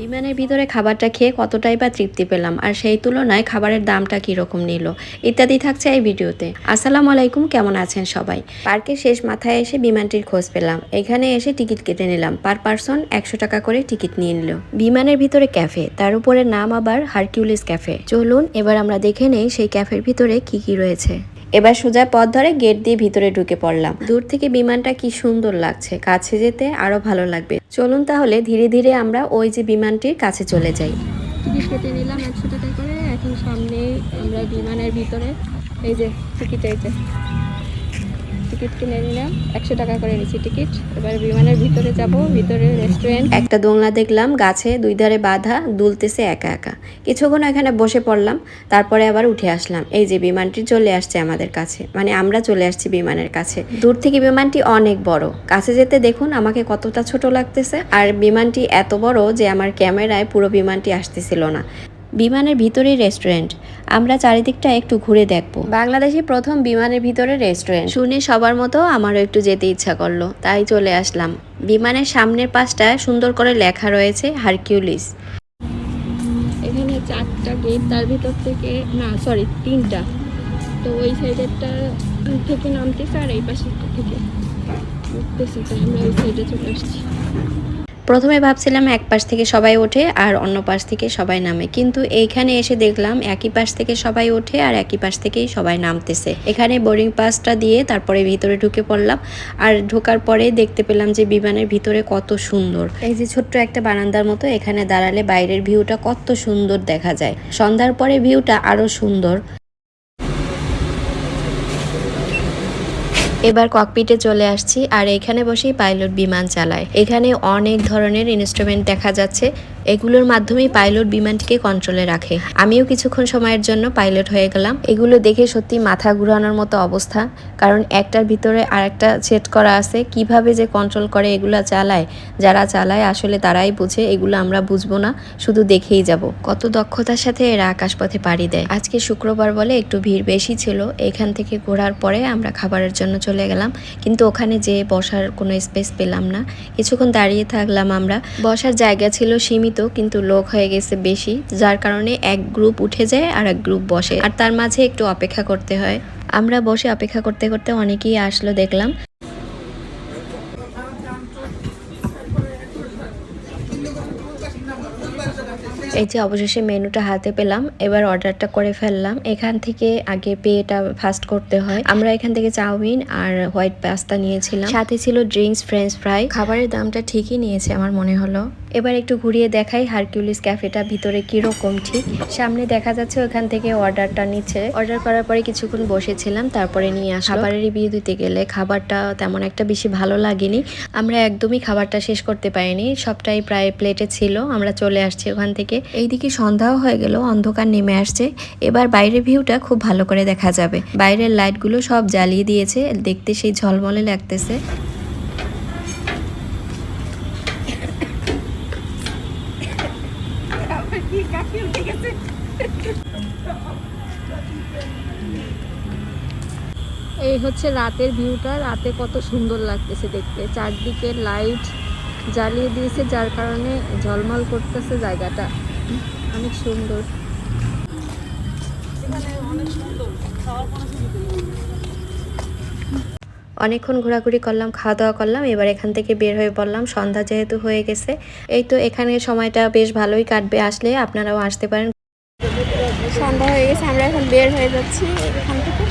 বিমানের ভিতরে খাবারটা খেয়ে কতটাই বা তৃপ্তি পেলাম, আর সেই তুলনায় খাবারের দামটা কীরকম নিল, ইত্যাদি থাকছে এই ভিডিওতে। আসসালামু আলাইকুম, কেমন আছেন সবাই? পার্কের শেষ মাথায় এসে বিমানটির খোঁজ পেলাম। এখানে এসে টিকিট কেটে নিলাম। পার পারসন একশো টাকা করে টিকিট নিয়ে নিল। বিমানের ভিতরে ক্যাফে, তার উপরে নাম আবার হারকিউলিস ক্যাফে। চলুন, এবার আমরা দেখে নেই সেই ক্যাফের ভিতরে কি কি রয়েছে। এবার সোজা পথ ধরে গেট দিয়ে ভিতরে ঢুকে পড়লাম। দূর থেকে বিমানটা কি সুন্দর লাগছে। কাছে যেতে আরও ভালো লাগবে। চলুন তাহলে ধীরে ধীরে আমরা ওই যে বিমানটির কাছে চলে যাই। নিলাম এখন সামনে আমরা বিমানের ভিতরে। এই যে টিকিট এই যে। টিকিট কিনে নিলাম। একশো টাকা করে নিচ্ছি টিকিট। এবার বিমানের ভিতরে যাব। ভিতরে রেস্টুরেন্ট একটা দোলনা দেখলাম, গাছে দুই ধারে বাধা, দুলতেছে একা একা। কিছুক্ষণ এখানে বসে পড়লাম, তারপরে আবার উঠে আসলাম। এই যে বিমানটি চলে আসছে আমাদের কাছে। মানে আমরা চলে আসছি বিমানের কাছে। দূর থেকে বিমানটি অনেক বড়। কাছে যেতে দেখুন, আমাকে কতটা ছোট লাগতেছে। আর বিমানটি এত বড় যে আমার ক্যামেরায় পুরো বিমানটি আসতেছিল না। বিমানের ভিতরেই রেস্টুরেন্ট। আমরা চারিদিকটা একটু ঘুরে দেখব। বাংলাদেশে প্রথম বিমানের ভিতরে রেস্টুরেন্ট। শুনে সবার মতো আমারও একটু যেতে ইচ্ছা করল তাই চলে আসলাম। বিমানের সামনের পাশটায় সুন্দর করে লেখা রয়েছে হারকিউলিস। এখানে চারটা গেট তার ভিতর থেকে না সরি তিনটা। তো ওই সাইডেরটা থেকে নামতেছে আর এই পাশেরটা থেকে। উঠতেছে আমরা ওই সাইডে চলে আসছি। প্রথমে ভাবছিলাম এক পাশ থেকে সবাই ওঠে আর অন্য পাশ থেকে সবাই নামে। কিন্তু এইখানে এসে দেখলাম একই পাশ থেকে সবাই ওঠে আর একই পাশ থেকেই সবাই নামতেছে। এখানে বোর্ডিং পাসটা দিয়ে তারপরে ভিতরে ঢুকে পড়লাম আর ঢোকার পরে দেখতে পেলাম যে বিমানের ভিতরে কত সুন্দর। এই যে ছোট্ট একটা বারান্দার মতো এখানে দাঁড়ালে বাইরের ভিউটা কত সুন্দর দেখা যায়। সন্ধ্যার পরে ভিউটা আরও সুন্দর। এবার ককপিটে চলে আসছি আর এখানে বসেই পাইলট বিমান চালায়। এখানে অনেক ধরনের ইনস্ট্রুমেন্ট দেখা যাচ্ছে। এগুলোর মাধ্যমেই পাইলট বিমানটিকে কন্ট্রোলে রাখে। আমিও কিছুক্ষণ সময়ের জন্য পাইলট হয়ে গেলাম। এগুলো দেখে সত্যি মাথা ঘুরানোর মতো অবস্থা। কারণ একটার ভিতরে আরেকটা সেট করা আছে, কীভাবে যে কন্ট্রোল করে এগুলো চালায়, যারা চালায় আসলে তারাই বুঝে, এগুলো আমরা বুঝব না, শুধু দেখেই যাব। কত দক্ষতার সাথে এরা আকাশপথে পাড়ি দেয়। আজকে শুক্রবার বলে একটু ভিড় বেশি ছিল, এখান থেকে ঘোরার পরে আমরা খাবারের জন্য চলে গেলাম। কিন্তু ওখানে যে বসার কোনো স্পেস পেলাম না। কিছুক্ষণ দাঁড়িয়ে থাকলাম আমরা। বসার জায়গা ছিল সীমিত কিন্তু লোক হয়ে গেছে বেশি, যার কারণে এক গ্রুপ উঠে যায় আর এক গ্রুপ বসে। আর তার মাঝে একটু অপেক্ষা করতে হয়। আমরা বসে অপেক্ষা করতে করতে অনেকেই আসলো দেখলাম। এই যে অবশেষে মেনুটা হাতে পেলাম, এবার অর্ডারটা করে ফেললাম। এখান থেকে আগে পেটা ফাস্ট করতে হয়। আমরা এখান থেকে চাউমিন আর হোয়াইট পাস্তা নিয়েছিলাম। সাথে ছিল ড্রিঙ্কস, ফ্রেঞ্চ ফ্রাই। খাবারের দামটা ঠিকই নিয়েছে আমার মনে হলো। এবার একটু ঘুরিয়ে দেখাই হারকিউলিস ক্যাফেটা ভিতরে কীরকম ঠিক। সামনে দেখা যাচ্ছে ওখান থেকে অর্ডারটা নিচ্ছে। অর্ডার করার পরে কিছুক্ষণ বসেছিলাম, তারপরে নিয়ে আসা খাবারের রিভিউ দিতে গেলে খাবারটা তেমন একটা বেশি ভালো লাগেনি। আমরা একদমই খাবারটা শেষ করতে পারিনি। সবটাই প্রায় প্লেটে ছিল। আমরা চলে আসছি ওখান থেকে। এইদিকে সন্ধ্যাও হয়ে গেল, অন্ধকার নেমে আসছে। এবার বাইরের ভিউটা খুব ভালো করে দেখা যাবে। বাইরের লাইটগুলো সব জ্বালিয়ে দিয়েছে। দেখতে সেই ঝলমলে লাগতেছে। এই হচ্ছে রাতের ভিউটা, রাতে কত সুন্দর লাগতেছে দেখতে। চারদিকে লাইট জ্বালিয়ে দিয়েছে, যার কারণে ঝলমল করতেছে জায়গাটা। অনেক সুন্দর। অনেকক্ষণ ঘোরাঘুরি করলাম খাওয়া দাওয়া করলাম, এবার এখান থেকে বের হয়ে পড়লাম সন্ধ্যা যেহেতু হয়ে গেছে। এই তো এখানে সময়টা বেশ ভালোই কাটবে, আসলে আপনারাও আসতে পারেন। সন্ধ্যা হয়ে গেছে, আমরা এখন বের হয়ে যাচ্ছি এখান থেকে।